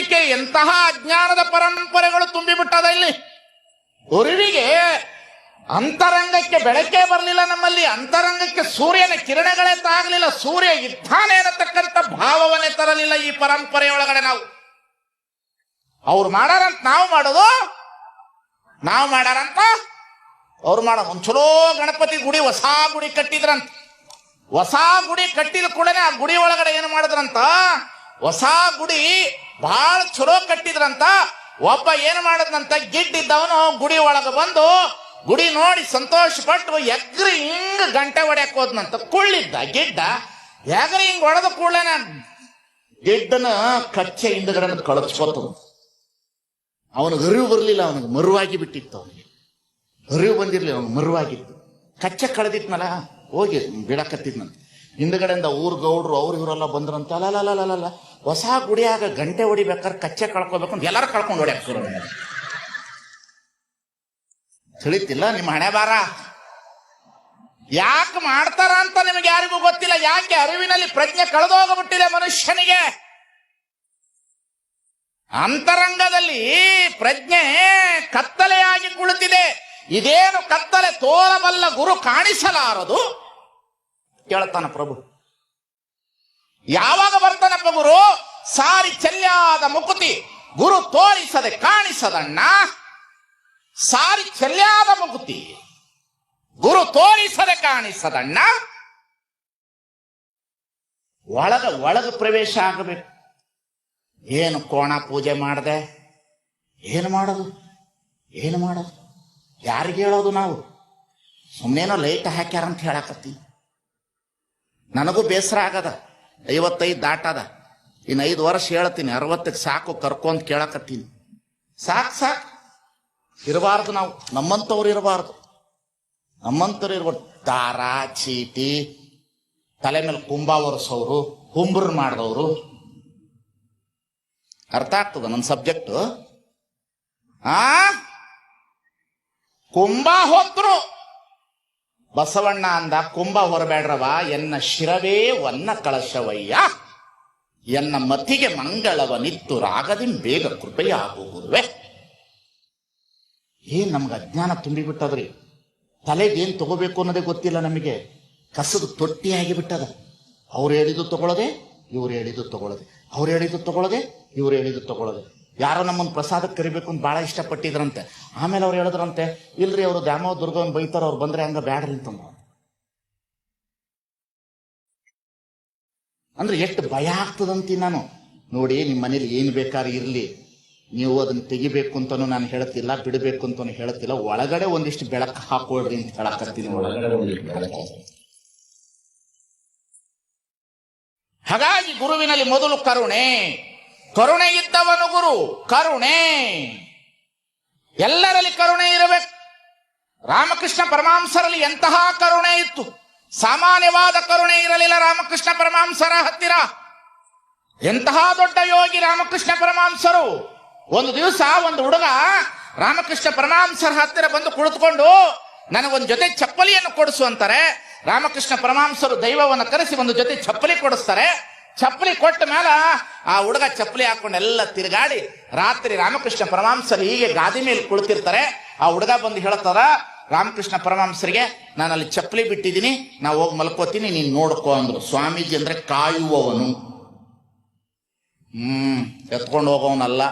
ನಂಬಿಕೆ ಎಂತಹ ಅಜ್ಞಾನದ ಪರಂಪರೆಗಳು ತುಂಬಿಬಿಟ್ಟದ ಇಲ್ಲಿ? ಗುರುವಿಗೆ ಅಂತರಂಗಕ್ಕೆ ಬೆಳಕೇ ಬರಲಿಲ್ಲ ನಮ್ಮಲ್ಲಿ. ಅಂತರಂಗಕ್ಕೆ ಸೂರ್ಯನ ಕಿರಣಗಳೇ ತಾಗಲಿಲ್ಲ. ಸೂರ್ಯ ಇದ್ದಾನೆ ಅನ್ನತಕ್ಕಂಥ ಭಾವವನ್ನೇ ತರಲಿಲ್ಲ ಈ ಪರಂಪರೆಯೊಳಗಡೆ ನಾವು. ಅವ್ರು ಮಾಡಾರಂತ ನಾವು ಮಾಡೋದು? ನಾವು ಮಾಡಾರಂತ? ಅವ್ರು ಮಾಡೋ ಒಂಚಲೋ ಚಲೋ ಗಣಪತಿ ಗುಡಿ ಹೊಸ ಗುಡಿ ಕಟ್ಟಿದ್ರಂತ. ಹೊಸ ಗುಡಿ ಕಟ್ಟಿದ ಕೂಡಲೇ ಆ ಗುಡಿ ಒಳಗಡೆ ಏನು ಮಾಡಿದ್ರಂತ? ಹೊಸ ಗುಡಿ ಬಹಳ ಚಲೋ ಕಟ್ಟಿದ್ರಂತ, ಒಬ್ಬ ಏನು ಮಾಡದ್ನಂತ, ಗಿಡ್ಡಿದ್ದವನು ಗುಡಿ ಒಳಗೆ ಬಂದು ಗುಡಿ ನೋಡಿ ಸಂತೋಷ ಪಟ್ಟು ಎಗ್ರಿ ಹಿಂಗ ಗಂಟೆ ಹೊಡ್ಯಾಕ್ ಹೋದ್ನಂತ. ಕುಳ್ಳಿದ್ದ, ಗಿಡ್ಡ. ಎಗ್ರಿ ಹಿಂಗ್ ಹೊಡೆದ ಕೂಡಲೇ ಗಿಡ್ಡನ ಕಚ್ಚೆ ಹಿಂದಗಡೆ ಕಳಚ್ಕೋತ ಅವನಿಗೆ ಅರಿವು ಬರಲಿಲ್ಲ, ಅವನಿಗೆ ಮರುವಾಗಿ ಬಿಟ್ಟಿತ್ತು ಅವನಿಗೆ. ಅರಿವು ಬಂದಿರ್ಲಿಲ್ಲ, ಅವನಿಗೆ ಮರುವಾಗಿತ್ತು. ಕಚ್ಚೆ ಕಳೆದಿತ್ನಲ್ಲ, ಹೋಗಿ ಬಿಡಕತ್ತಿದ್ನಂತ. ಹಿಂದ್ಗಡೆಯಿಂದ ಊರ್ ಗೌಡ್ರು ಅವ್ರು ಇವರೆಲ್ಲ ಬಂದ್ರಂತ ಅಲ್ಲ ಹೊಸ ಗುಡಿಯಾಗ ಗಂಟೆ ಹೊಡಿಬೇಕಾದ್ರೆ ಕಚ್ಚೆ ಕಳ್ಕೊಬೇಕು ಅಂತ ಎಲ್ಲರೂ ಕಳ್ಕೊಂಡು ಹೊಡ್ಯಾಕ ಶುರು. ತಿಳಿತಿಲ್ಲ ನಿಮ್ಮ ಹಣೆ ಬಾರ ಯಾಕೆ ಮಾಡ್ತಾರ ಅಂತ ನಿಮಗೆ ಯಾರಿಗೂ ಗೊತ್ತಿಲ್ಲ, ಯಾಕೆ ಅರಿವಿನಲ್ಲಿ ಪ್ರಜ್ಞೆ ಕಳೆದೋಗ್ಬಿಟ್ಟಿದೆ ಮನುಷ್ಯನಿಗೆ? ಅಂತರಂಗದಲ್ಲಿ ಪ್ರಜ್ಞೆ ಕತ್ತಲೆಯಾಗಿ ಕುಳಿತಿದೆ. ಇದೇನು ಕತ್ತಲೆ ತೋರಬಲ್ಲ ಗುರು ಕಾಣಿಸಲಾರದು? ಕೇಳ್ತಾನ ಪ್ರಭು. ಯಾವಾಗ ಬರ್ತಾನಪ್ಪ ಗುರು? ಸಾರಿ ಚೆಲ್ಯಾದ ಮುಕುತಿ ಗುರು ತೋರಿಸದೆ ಕಾಣಿಸದಣ್ಣ ಸಾರಿ ಚೆಲ್ಯಾದ ಮುಕುತಿ ಗುರು ತೋರಿಸದೆ ಕಾಣಿಸದಣ್ಣ ಒಳಗ ಒಳಗ ಪ್ರವೇಶ ಆಗಬೇಕು. ಏನು ಕೋಣ ಪೂಜೆ ಮಾಡದೆ? ಏನು ಮಾಡೋದು? ಏನು ಮಾಡೋದು? ಯಾರಿಗೆ ಹೇಳೋದು ನಾವು? ಸುಮ್ಮನೇನೋ ಲೈಟ್ ಹಾಕ್ಯಾರ ಅಂತ ಹೇಳಕತ್ತಿ. ನನಗೂ ಬೇಸರ ಆಗದ. ಐವತ್ತೈದು ದಾಟದ. ಇನ್ನು ಐದು ವರ್ಷ ಹೇಳ್ತೀನಿ. ಅರವತ್ತಕ್ಕೆ ಸಾಕು ಕರ್ಕೊಂತ ಕೇಳಕತ್ತೀನಿ. ಸಾಕು ಸಾಕು. ಇರಬಾರ್ದು ನಾವು. ನಮ್ಮಂಥವ್ರು ಇರಬಾರ್ದು. ನಮ್ಮಂಥವ್ರು ಇರಬಾರ್ದು. ದಾರ, ಚೀಟಿ, ತಲೆ ಮೇಲೆ ಕುಂಬ ಒರೆಸೋರು ಕುಂಬ್ರ ಮಾಡಿದವರು. ಅರ್ಥ ಆಗ್ತದ ನನ್ನ ಸಬ್ಜೆಕ್ಟು ಆ? ಕುಂಬ ಹೊತ್ರು. ಬಸವಣ್ಣ ಅಂದ ಕುಂಭ ಹೊರಬೇಡ್ರವ ಎನ್ನ ಶಿರವೇ ಒನ್ನ ಕಳಶವಯ್ಯ. ಎನ್ನ ಮತಿಗೆ ಮಂಗಳವನಿತ್ತು ರಾಗದಿನ್ ಬೇಗ ಕೃಪೆಯಾಗುವುದುವೆ ಏನ್ ನಮ್ಗೆ ಅಜ್ಞಾನ ತುಂಬಿಬಿಟ್ಟದ್ರಿ? ತಲೆಗೇನ್ ತಗೋಬೇಕು ಅನ್ನೋದೇ ಗೊತ್ತಿಲ್ಲ ನಮಗೆ. ಕಸದ ತೊಟ್ಟಿಯಾಗಿ ಬಿಟ್ಟದ ಅವ್ರು ಹೇಳಿದ್ದು ತಗೊಳ್ಳದೆ, ಇವ್ರು ಹೇಳಿದ್ದು ತಗೊಳ್ಳದೆ. ಅವ್ರು ಹೇಳಿದ್ದು ತಗೊಳ್ಳದೆ, ಇವ್ರು ಹೇಳಿದ್ದು ತಗೊಳ್ಳದೆ. ಯಾರೋ ನಮ್ಮನ್ನು ಪ್ರಸಾದಕ್ಕೆ ಕರಿಬೇಕು ಅಂತ ಭಾಳ ಇಷ್ಟಪಟ್ಟಿದ್ರಂತೆ. ಆಮೇಲೆ ಅವ್ರು ಹೇಳಿದ್ರಂತೆ ಇಲ್ರಿ ಅವರು ದ್ಯಾಮೋ ದುರ್ಗವನ್ ಬೈತಾರ ಅವ್ರು ಬಂದ್ರೆ ಹಂಗ ಬ್ಯಾಡ್ರಿ ಅಂತಂದ್ರು ಅಂದ್ರೆ. ಎಷ್ಟು ಭಯ ಆಗ್ತದಂತಿ ನಾನು. ನೋಡಿ ನಿಮ್ಮ ಮನೇಲಿ ಏನು ಬೇಕಾದ್ರೆ ಇರಲಿ. ನೀವು ಅದನ್ನ ತೆಗಿಬೇಕು ಅಂತಾನು ನಾನು ಹೇಳ್ತಿಲ್ಲ ಬಿಡಬೇಕು ಅಂತಾನು ಹೇಳ್ತಿಲ್ಲ. ಒಳಗಡೆ ಒಂದಿಷ್ಟು ಬೆಳಕು ಹಾಕೊಳ್ರಿ ಅಂತ ಹೇಳಕತ್ತೀನಿ. ಒಳಗಡೆ ಒಂದಿಷ್ಟು ಬೆಳಕು ಹಾಗಾಗಿ ಗುರುವಿನಲ್ಲಿ ಮೊದಲು ಕರುಣೆ. ಕರುಣೆ ಇದ್ದವನು ಗುರು, ಕರುಣೆ. ಎಲ್ಲರಲ್ಲಿ ಕರುಣೆ ಇರಬೇಕು. ರಾಮಕೃಷ್ಣ ಪರಮಾಂಸರಲ್ಲಿ ಎಂತಹ ಕರುಣೆ ಇತ್ತು? ಸಾಮಾನ್ಯವಾದ ಕರುಣೆ ಇರಲಿಲ್ಲ ರಾಮಕೃಷ್ಣ ಪರಮಾಂಸರ ಹತ್ತಿರ. ಎಂತಹ ದೊಡ್ಡ ಯೋಗಿ ರಾಮಕೃಷ್ಣ ಪರಮಾಂಸರು? ಒಂದು ದಿವಸ ಒಂದು ಹುಡುಗ ರಾಮಕೃಷ್ಣ ಪರಮಾಂಸರ ಹತ್ತಿರ ಬಂದು ಕುಳಿತುಕೊಂಡು, ನನಗೊಂದು ಜೊತೆ ಚಪ್ಪಲಿಯನ್ನು ಕೊಡಿಸು ಅಂತಾರೆ. ರಾಮಕೃಷ್ಣ ಪರಮಾಂಸರು ದೈವವನ್ನು ಕರೆಸಿ ಒಂದು ಜೊತೆ ಚಪ್ಪಲಿ ಕೊಡಿಸ್ತಾರೆ. ಚಪ್ಪಲಿ ಕೊಟ್ಟ ಮೇಲೆ ಆ ಹುಡುಗ ಚಪ್ಪಲಿ ಹಾಕೊಂಡು ಎಲ್ಲ ತಿರುಗಾಡಿ ರಾತ್ರಿ ರಾಮಕೃಷ್ಣ ಪರಮಾಂಸರು ಹೀಗೆ ಗಾದಿ ಮೇಲೆ ಕುಳಿತಿರ್ತಾರೆ. ಆ ಹುಡುಗ ಬಂದು ಹೇಳ್ತಾರ, ರಾಮಕೃಷ್ಣ ಪರಮಾಂಸರಿಗೆ ನಾನು ಅಲ್ಲಿ ಚಪ್ಪಲಿ ಬಿಟ್ಟಿದ್ದೀನಿ ನಾ ಹೋಗಿ ಮಲ್ಕೋತೀನಿ, ನೀನು ನೋಡ್ಕೋ ಅಂದ್ರು. ಸ್ವಾಮೀಜಿ ಅಂದ್ರೆ ಕಾಯುವವನು. ಹ್ಮ್, ಎತ್ಕೊಂಡು ಹೋಗೋವನಲ್ಲ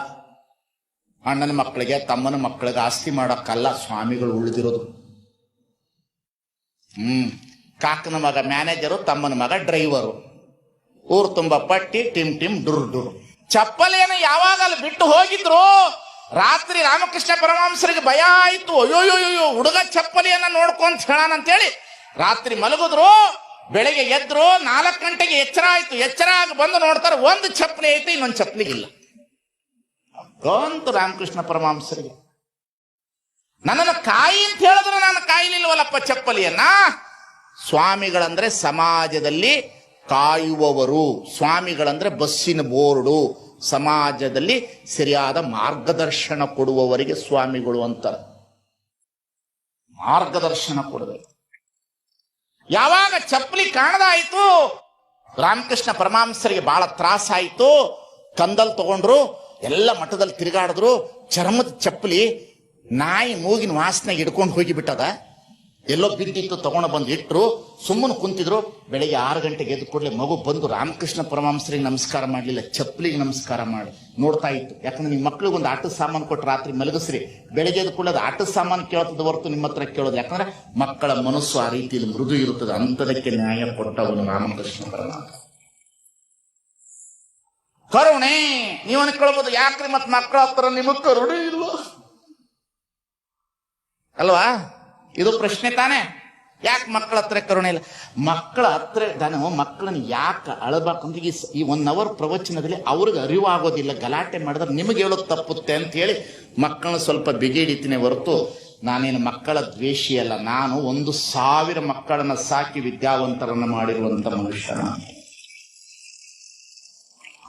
ಅಣ್ಣನ ಮಕ್ಕಳಿಗೆ, ತಮ್ಮನ ಮಕ್ಕಳಿಗೆ ಆಸ್ತಿ ಮಾಡೋಕ್ಕಲ್ಲ ಸ್ವಾಮಿಗಳು ಉಳಿದಿರೋದು. ಹ್ಮ್, ಕಾಕನ ಮಗ ಮ್ಯಾನೇಜರು ತಮ್ಮನ ಮಗ ಡ್ರೈವರು ಊರು ತುಂಬ ಪಟ್ಟಿ, ಟಿಮ್ ಟಿಮ್, ಡುರ್ ಡುರ್. ಚಪ್ಪಲಿಯನ್ನು ಯಾವಾಗ ಅಲ್ಲಿ ಬಿಟ್ಟು ಹೋಗಿದ್ರು. ರಾತ್ರಿ ರಾಮಕೃಷ್ಣ ಪರಮಾಂಸರಿಗೆ ಭಯ ಆಯಿತು. ಅಯ್ಯೋಯ್ಯೋಯ್ಯೋ, ಹುಡುಗ ಚಪ್ಪಲಿಯನ್ನ ನೋಡ್ಕೊಂತ ಹೇಳೋಣ ಅಂತೇಳಿ ರಾತ್ರಿ ಮಲಗಿದ್ರು. ಬೆಳಗ್ಗೆ ಎದ್ರು. ನಾಲ್ಕು ಗಂಟೆಗೆ ಎಚ್ಚರ ಆಯಿತು. ಎಚ್ಚರ ಆಗಿ ಬಂದು ನೋಡ್ತಾರೆ, ಒಂದು ಚಪ್ಪಲಿ ಐತೆ, ಇನ್ನೊಂದು ಚಪ್ಪಲಿಗಿಲ್ಲ ಗಂತು ರಾಮಕೃಷ್ಣ ಪರಮಾಂಸರಿಗೆ ನನ್ನನ್ನು ಕಾಯಿ ಅಂತ ಹೇಳಿದ್ರು, ನಾನು ಕಾಯಿಲಿಲ್ವಲ್ಲಪ್ಪ ಚಪ್ಪಲಿಯನ್ನ. ಸ್ವಾಮಿಗಳಂದ್ರೆ ಸಮಾಜದಲ್ಲಿ ಕಾಯುವವರು ಸ್ವಾಮಿಗಳಂದ್ರೆ ಬಸ್ಸಿನ ಬೋರ್ಡು. ಸಮಾಜದಲ್ಲಿ ಸರಿಯಾದ ಮಾರ್ಗದರ್ಶನ ಕೊಡುವವರಿಗೆ ಸ್ವಾಮಿಗಳು ಅಂತಾರೆ. ಮಾರ್ಗದರ್ಶನ ಕೊಡಬೇಕು. ಯಾವಾಗ ಚಪ್ಪಲಿ ಕಾಣದಾಯಿತು, ರಾಮಕೃಷ್ಣ ಪರಮಾಂಸರಿಗೆ ಬಹಳ ತ್ರಾಸಾಯಿತು, ಕಂದಲ್ ತಗೊಂಡ್ರು, ಎಲ್ಲ ಮಠದಲ್ಲಿ ತಿರುಗಾಡಿದ್ರು, ಚರ್ಮದ ಚಪ್ಪಲಿ ನಾಯಿ ಮೂಗಿನ ವಾಸನೆ ಹಿಡ್ಕೊಂಡು ಹೋಗಿಬಿಟ್ಟದ. ಎಲ್ಲೋ ಬಿದ್ದಿತ್ತು, ತಗೊಂಡು ಬಂದು ಇಟ್ಟರು ಸುಮ್ಮನೆ ಕುಂತಿದ್ರು. ಬೆಳಿಗ್ಗೆ ಆರು ಗಂಟೆಗೆ ಎದ್ದು ಕೂಡಲೇ ಮಗು ಬಂದು, ರಾಮಕೃಷ್ಣ ಪರಮಹಂಸರಿಗೆ ನಮಸ್ಕಾರ ಮಾಡಲಿಲ್ಲ, ಚಪ್ಪಲಿಗೆ ನಮಸ್ಕಾರ ಮಾಡಿ. ನೋಡ್ತಾ ಇತ್ತು. ಯಾಕಂದ್ರೆ ನಿಮ್ಮ ಮಕ್ಳಿಗೆ ಒಂದು ಆಟದ ಸಾಮಾನು ಕೊಟ್ಟು ರಾತ್ರಿ ಮಲಗಿಸ್ರಿ. ಬೆಳಗ್ಗೆ ಎದ್ದು ಕೂಡಲೇ ಅದು ಆಟದ ಸಾಮಾನು ಕೇಳ್ತದ ಹೊರತು ನಿಮ್ಮ ಹತ್ರ ಕೇಳೋದು. ಯಾಕಂದ್ರೆ ಮಕ್ಕಳ ಮನಸ್ಸು ಆ ರೀತಿಯಲ್ಲಿ ಮೃದು ಇರುತ್ತದೆ. ಅಂತದಕ್ಕೆ ನ್ಯಾಯ ಕೊಟ್ಟವನು ರಾಮಕೃಷ್ಣ ಪರಮಹಂಸ ಕರುಣೆ, ನೀವು ಅನ್ಕೊಳ್ಬೋದು, ಯಾಕ್ರಿ ಮತ್ತೆ ಮಕ್ಕಳ ಹತ್ರ ನಿಮಗ್ ಕರುಣೆ ಇಲ್ವೋ? ಅಲ್ವಾ? ಇದು ಪ್ರಶ್ನೆ ತಾನೇ? ಯಾಕೆ ಮಕ್ಕಳ ಹತ್ರ ಕರುಣೆ ಇಲ್ಲ? ಮಕ್ಕಳ ಹತ್ರ ನಾನು ಮಕ್ಕಳನ್ನ ಯಾಕೆ ಅಳಬೇಕಂದ್ರೆ ಈ ಒನ್ ಅವರ್ ಪ್ರವಚನದಲ್ಲಿ ಅವ್ರಿಗೆ ಅರಿವಾಗೋದಿಲ್ಲ. ಗಲಾಟೆ ಮಾಡಿದ್ರೆ ನಿಮಗೆ ಹೇಳೋದು ತಪ್ಪುತ್ತೆ ಅಂತ ಹೇಳಿ ಮಕ್ಕಳನ್ನ ಸ್ವಲ್ಪ ಬಿಗಿ ಹಿಡಿತೀನಿ ಹೊರತು ನಾನೇನು ಮಕ್ಕಳ ದ್ವೇಷಿ ಅಲ್ಲ. ನಾನು ಒಂದು ಸಾವಿರ ಮಕ್ಕಳನ್ನ ಸಾಕಿ ವಿದ್ಯಾವಂತರನ್ನ ಮಾಡಿರುವಂತ ಮನುಷ್ಯ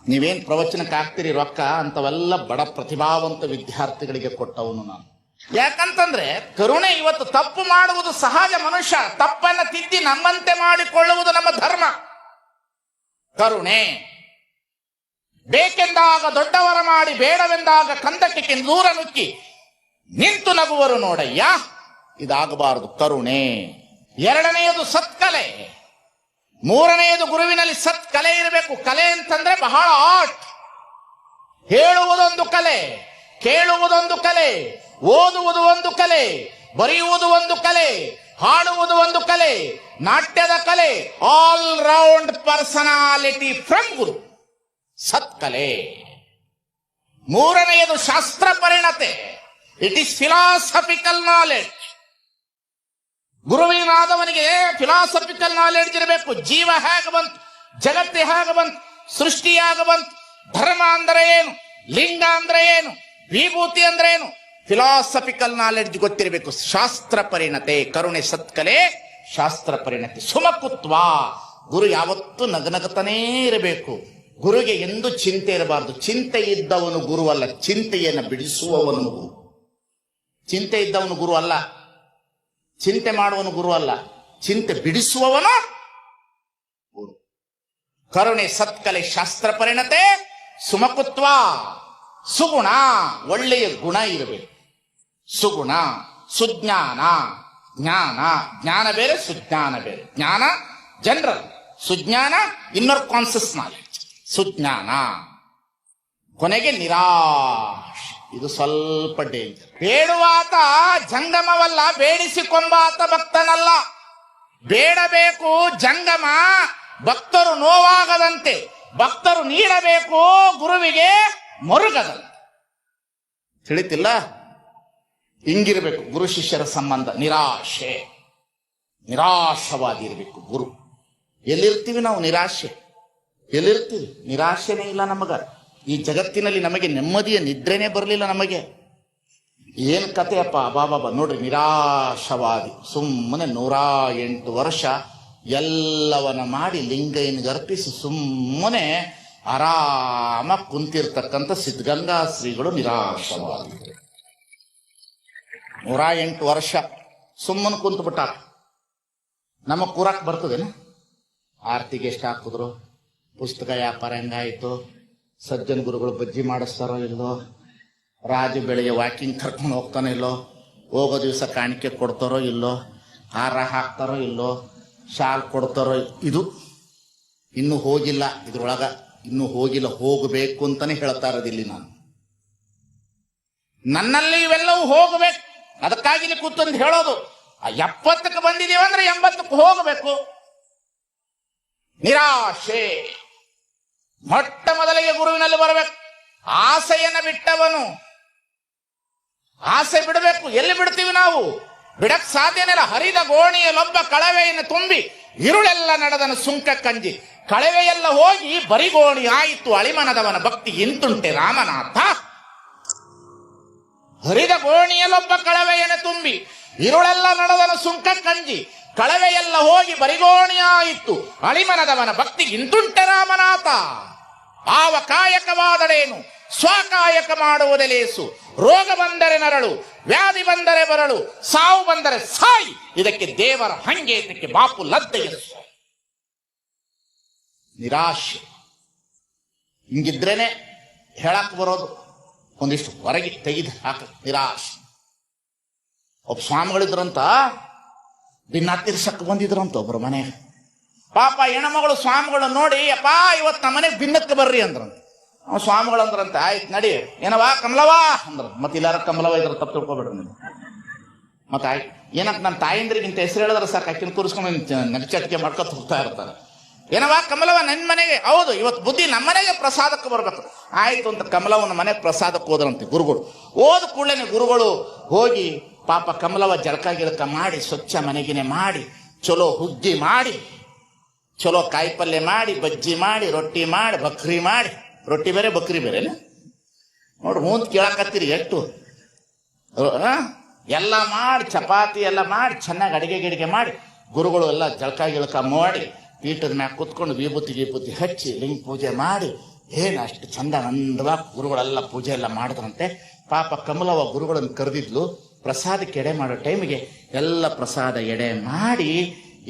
ನೀವೇನ್ ಪ್ರವಚನಕ್ಕೆ ಹಾಕ್ತೀರಿ ರೊಕ್ಕ? ಅಂತವೆಲ್ಲ ಬಡ ಪ್ರತಿಭಾವಂತ ವಿದ್ಯಾರ್ಥಿಗಳಿಗೆ ಕೊಟ್ಟವನು ನಾನು. ಯಾಕಂತಂದ್ರೆ ಕರುಣೆ ಇವತ್ತು ತಪ್ಪು ಮಾಡುವುದು ಸಹಜ ಮನುಷ್ಯ. ತಪ್ಪನ್ನ ತಿದ್ದಿ ನಮ್ಮಂತೆ ಮಾಡಿಕೊಳ್ಳುವುದು ನಮ್ಮ ಧರ್ಮ. ಕರುಣೆ. ಬೇಕೆಂದಾಗ ದೊಡ್ಡವರ ಮಾಡಿ, ಬೇಡವೆಂದಾಗ ಕಂದಕ್ಕೆ ದೂರ ನುಕ್ಕಿ ನಿಂತು ನಗುವರು ನೋಡಯ್ಯ. ಇದಾಗಬಾರದು, ಕರುಣೆ. ಎರಡನೆಯದು ಸತ್ಕಲೆ. ಮೂರನೆಯದು ಗುರುವಿನಲ್ಲಿ ಸತ್ ಕಲೆ ಇರಬೇಕು. ಕಲೆ ಅಂತಂದ್ರೆ ಬಹಳ ಆರ್ಟ್. ಹೇಳುವುದೊಂದು ಕಲೆ, ಕೇಳುವುದೊಂದು ಕಲೆ ಓದುವುದು ಒಂದು ಕಲೆ, ಬರೆಯುವುದು ಒಂದು ಕಲೆ, ಹಾಡುವುದು ಒಂದು ಕಲೆ, ನಾಟ್ಯದ ಕಲೆ ಆಲ್ ರೌಂಡ್ ಪರ್ಸನಾಲಿಟಿ ಫ್ರಮ್ ಗುರು ಸತ್ಕಲೆ. ಮೂರನೆಯದು ಶಾಸ್ತ್ರ ಪರಿಣತೆ. ಇಟ್ ಈಸ್ ಫಿಲಾಸಫಿಕಲ್ ನಾಲೆಡ್ಜ್ ಗುರುವಿನಾದವನಿಗೆ ಫಿಲಾಸಫಿಕಲ್ ನಾಲೆಡ್ಜ್ ಇರಬೇಕು. ಜೀವ ಹೇಗೆ ಬಂತು, ಜಗತ್ತು ಹೇಗೆ ಬಂತು, ಸೃಷ್ಟಿ ಹೇಗೆ ಬಂತು, ಧರ್ಮ ಅಂದ್ರೆ ಏನು, ಲಿಂಗ ಅಂದ್ರೆ ಏನು, ವಿಭೂತಿ ಅಂದ್ರೆ ಏನು ಫಿಲಾಸಫಿಕಲ್ ನಾಲೆಡ್ಜ್ ಗೊತ್ತಿರಬೇಕು. ಶಾಸ್ತ್ರ ಪರಿಣತೆ, ಕರುಣೆ ಸತ್ಕಲೆ, ಶಾಸ್ತ್ರ ಪರಿಣತೆ. ಸುಮಕುತ್ವ. ಗುರು ಯಾವತ್ತೂ ನಗನಗತನೇ ಇರಬೇಕು. ಗುರುಗೆ ಎಂದು ಚಿಂತೆ ಇರಬಾರದು. ಚಿಂತೆ ಇದ್ದವನು ಗುರು ಅಲ್ಲ. ಚಿಂತೆಯನ್ನು ಬಿಡಿಸುವವನು ಗುರು. ಚಿಂತೆ ಇದ್ದವನು ಗುರು ಅಲ್ಲ. ಚಿಂತೆ ಮಾಡುವನು ಗುರು ಅಲ್ಲ. ಚಿಂತೆ ಬಿಡಿಸುವವನು ಗುರು. ಕರುಣೆ ಸತ್ಕಲೆ, ಶಾಸ್ತ್ರ ಪರಿಣತೆ, ಸುಮಕುತ್ವ. ಸುಗುಣ, ಒಳ್ಳೆಯ ಗುಣ ಇರಬೇಕು. ಸುಗುಣ, ಸುಜ್ಞಾನ, ಜ್ಞಾನ. ಜ್ಞಾನ ಬೇರೆ, ಸುಜ್ಞಾನ ಬೇರೆ. ಜ್ಞಾನ ಜನರಲ್. ಸುಜ್ಞಾನ ಇನ್ನರ್ ಕಾನ್ಸಿಯಸ್ ನಾಲೆಡ್ಜ್ ಸುಜ್ಞಾನ. ಕೊನೆಗೆ ನಿರಾಶ್. ಇದು ಸ್ವಲ್ಪ ಡೇಂಜರ್ ಬೇಡುವಾತ ಜಂಗಮವಲ್ಲ, ಬೇಡಿಸಿಕೊಂಬಾತ ಭಕ್ತನಲ್ಲ. ಬೇಡಬೇಕು ಜಂಗಮ, ಭಕ್ತರು ನೋವಾಗದಂತೆ. ಭಕ್ತರು ನೀಡಬೇಕು ಗುರುವಿಗೆ ಮರುಗದಂತೆ. ತಿಳಿತಿಲ್ಲ? ಹಿಂಗಿರ್ಬೇಕು. ಗುರು ಶಿಷ್ಯರ ಸಂಬಂಧ. ನಿರಾಶೆ. ನಿರಾಶವಾದಿ ಇರಬೇಕು ಗುರು. ಎಲ್ಲಿರ್ತೀವಿ ನಾವು ನಿರಾಶೆ? ಎಲ್ಲಿರ್ತೀವಿ? ನಿರಾಶೆನೇ ಇಲ್ಲ ನಮಗ. ಈ ಜಗತ್ತಿನಲ್ಲಿ ನಮಗೆ ನೆಮ್ಮದಿಯ ನಿದ್ರೆನೇ ಬರಲಿಲ್ಲ ನಮಗೆ. ಏನ್ ಕಥೆಯಪ್ಪ? ಬಾಬಾ ನೋಡ್ರಿ, ನಿರಾಶವಾದಿ. ಸುಮ್ಮನೆ ನೂರ ಎಂಟು ವರ್ಷ ಎಲ್ಲವನ್ನ ಮಾಡಿ ಲಿಂಗಯ್ಯನಿಗೆ ಅರ್ಪಿಸಿ ಸುಮ್ಮನೆ ಆರಾಮ ಕುಂತಿರ್ತಕ್ಕಂಥ ಸಿದ್ಧಗಂಗಾ ಶ್ರೀಗಳು ನಿರಾಶವಾದಿ ನೂರ ಎಂಟು ವರ್ಷ ಸುಮ್ಮನೆ ಕುಂತು ಬಿಟ್ಟ ನಮಗ್ ಕೂರಕ್ ಬರ್ತದೇನ? ಆರ್ತಿಗೆ ಎಷ್ಟು ಹಾಕಿದ್ರು? ಪುಸ್ತಕ ವ್ಯಾಪಾರ ಹೆಂಗಾಯ್ತು? ಸಜ್ಜನ ಗುರುಗಳು ಬಜ್ಜಿ ಮಾಡಿಸ್ತಾರೋ ಇಲ್ಲೋ? ರಾಜು ಬೆಳಿಗ್ಗೆ ವಾಕಿಂಗ್ ಕರ್ಕೊಂಡು ಹೋಗ್ತಾನೋ ಇಲ್ಲೋ? ಹೋಗೋ ದಿವಸ ಕಾಣಿಕೆ ಕೊಡ್ತಾರೋ ಇಲ್ಲೋ? ಹಾರ ಹಾಕ್ತಾರೋ ಇಲ್ಲೋ? ಶಾಲ್ ಕೊಡ್ತಾರೋ ಇದು ಇನ್ನೂ ಹೋಗಿಲ್ಲ ಇದ್ರೊಳಗ. ಇನ್ನೂ ಹೋಗಿಲ್ಲ, ಹೋಗಬೇಕು ಅಂತಾನೆ ಹೇಳ್ತಾ ಇರೋದಿಲ್ಲಿ ನಾನು. ನನ್ನಲ್ಲಿ ಇವೆಲ್ಲವೂ ಹೋಗಬೇಕು. ಅದಕ್ಕಾಗಿ ಇಲ್ಲಿ ಕೂತಂದು ಹೇಳೋದು ಎಪ್ಪತ್ತಕ್ಕೆ ಬಂದಿದೀವಿ ಅಂದ್ರೆ ಎಂಬತ್ತಕ್ಕೆ ಹೋಗಬೇಕು. ನಿರಾಶೆ. ಮೊಟ್ಟ ಮೊದಲಿಗೆ ಗುರುವಿನಲ್ಲಿ ಬರಬೇಕು. ಆಸೆಯನ್ನ ಬಿಟ್ಟವನು. ಆಸೆ ಬಿಡಬೇಕು. ಎಲ್ಲಿ ಬಿಡ್ತೀವಿ ನಾವು? ಬಿಡಕ್ ಸಾಧ್ಯನಿಲ್ಲ. ಹರಿದ ಗೋಣಿಯಲ್ಲೊಬ್ಬ ಕಳವೆಯನ್ನು ತುಂಬಿ ಇರುಳೆಲ್ಲ ನಡೆದನು ಸುಂಕ ಕಂಜಿ. ಕಳವೆಯೆಲ್ಲ ಹೋಗಿ ಬರಿಗೋಣಿ ಆಯಿತು ಅಳಿಮನದವನ ಭಕ್ತಿ ಇಂತುಂಟೆ ರಾಮನಾಥ. ಹರಿದ ಗೋಣಿಯಲ್ಲೊಬ್ಬ ಕಳವೆಯನ್ನು ತುಂಬಿ, ಇರುಳೆಲ್ಲ ನಡೆದನು ಸುಂಕ ಕಂಜಿ, ಕಳವೆಯೆಲ್ಲ ಹೋಗಿ ಬರಿಗೋಣಿಯಾಯಿತು. ಅಳಿಮನದವನ ಭಕ್ತಿ ಇಂತುಂಟೆ ರಾಮನಾಥ. ಆವ ಕಾಯಕವಾದಡೇನು ಸ್ವಕಾಯಕ ಮಾಡುವುದೇ ಲೇಸು. ರೋಗ ಬಂದರೆ ನರಳು, ವ್ಯಾಧಿ ಬಂದರೆ ಬರಳು, ಸಾವು ಬಂದರೆ ಸಾಯಿ. ಇದಕ್ಕೆ ದೇವರ ಹಂಗೆ, ಇದಕ್ಕೆ ಬಾಪು ಲದ್ದೆಯ ನಿರಾಶೆ. ಹಿಂಗಿದ್ರೇನೆ ಹೇಳಕ್ ಬರೋದು. ಒಂದಿಷ್ಟು ಹೊರಗೆ ತೆಗೆದು ಹಾಕ. ನಿರಾಶೆ. ಒಬ್ಬ ಸ್ವಾಮಿಗಳಿದ್ರಂತ ದಿನ ತೀರ್ಸಕ್ಕೆ ಬಂದಿದ್ರಂತ ಒಬ್ಬರು ಮನೆ. ಪಾಪ ಹೆಣ್ಮಗಳು ಸ್ವಾಮಿಗಳು ನೋಡಿ ಅಪ್ಪ ಇವತ್ತು ನಮ್ಮ ಮನೆಗೆ ಭಿನ್ನಕ್ಕೆ ಬರ್ರಿ ಅಂದ್ರಂತ. ಸ್ವಾಮಿಗಳು ಅಂದ್ರಂತ, ಆಯ್ತು, ನಡಿ. ಏನವಾ ಕಮಲವಾ ಅಂದ್ರ ಮತ್ತೆ ಇಲ್ಲಾರ ಕಮಲವ ಇದ್ರ ತಪ್ಪು ತಿಳ್ಕೊಬೇಡ್ರಿ ನೀವು. ಮತ್ತೆ ಆಯ್ತು ಏನಂತ ನನ್ನ ತಾಯಿಂದ್ರಿಗಿಂತ ಹೆಸರು ಹೇಳಿದ್ರೆ ಸಾಕು ಅಕ್ಕಿನ ಕೂರಿಸ್ಕೊಂಡು ನೆನಚಟಿಕೆ ಮಾಡ್ಕೊತ ಹೋಗ್ತಾ ಇರ್ತಾರೆ. ಏನವಾ ಕಮಲವ ನನ್ನ ಮನೆಗೆ? ಹೌದು ಇವತ್ತು ಬುದ್ಧಿ ನಮ್ಮ ಮನೆಗೆ ಪ್ರಸಾದಕ್ಕೆ ಬರ್ಬೇಕು. ಆಯಿತು ಅಂತ ಕಮಲವನ ಮನೆಗೆ ಪ್ರಸಾದಕ್ಕೆ ಹೋದ್ರಂತೆ ಗುರುಗಳು. ಹೋದ ಕೂಡಲೇ ಗುರುಗಳು ಹೋಗಿ ಪಾಪ ಕಮಲವ ಜಳಕ ಗಿಳಕ ಮಾಡಿ, ಸ್ವಚ್ಛ ಮನೆಗಿನೇ ಮಾಡಿ, ಚಲೋ ಹುಗ್ಗಿ ಮಾಡಿ, ಚಲೋ ಕಾಯಿಪಲ್ಯ ಮಾಡಿ, ಬಜ್ಜಿ ಮಾಡಿ, ರೊಟ್ಟಿ ಮಾಡಿ, ಬಕ್ರಿ ಮಾಡಿ. ರೊಟ್ಟಿ ಬೇರೆ, ಬಕ್ರಿ ಬೇರೆ ನೋಡ್ರಿ ಮುಂದ್ ಕೇಳಕತ್ತೀರಿ ಎಷ್ಟು ಎಲ್ಲ ಮಾಡಿ, ಚಪಾತಿ ಎಲ್ಲ ಮಾಡಿ, ಚೆನ್ನಾಗಿ ಅಡಿಗೆ ಗಿಡಿಗೆ ಮಾಡಿ, ಗುರುಗಳು ಎಲ್ಲ ಜಳಕ ಗಿಳಕ ಮಾಡಿ ಪೀಠದ ಮ್ಯಾಗ ಕುತ್ಕೊಂಡು ವಿಭೂತಿ ವಿಭೂತಿ ಹಚ್ಚಿ ಲಿಂಗ ಪೂಜೆ ಮಾಡಿ, ಏನು ಅಷ್ಟು ಚಂದ ನಂದವಾಗಿ ಗುರುಗಳೆಲ್ಲ ಪೂಜೆ ಎಲ್ಲ ಮಾಡಿದ್ರಂತೆ. ಪಾಪ ಕಮಲವ ಗುರುಗಳನ್ನು ಕರೆದಿದ್ಲು. ಪ್ರಸಾದಕ್ಕೆ ಎಡೆ ಮಾಡೋ ಟೈಮಿಗೆ ಎಲ್ಲ ಪ್ರಸಾದ ಎಡೆ ಮಾಡಿ,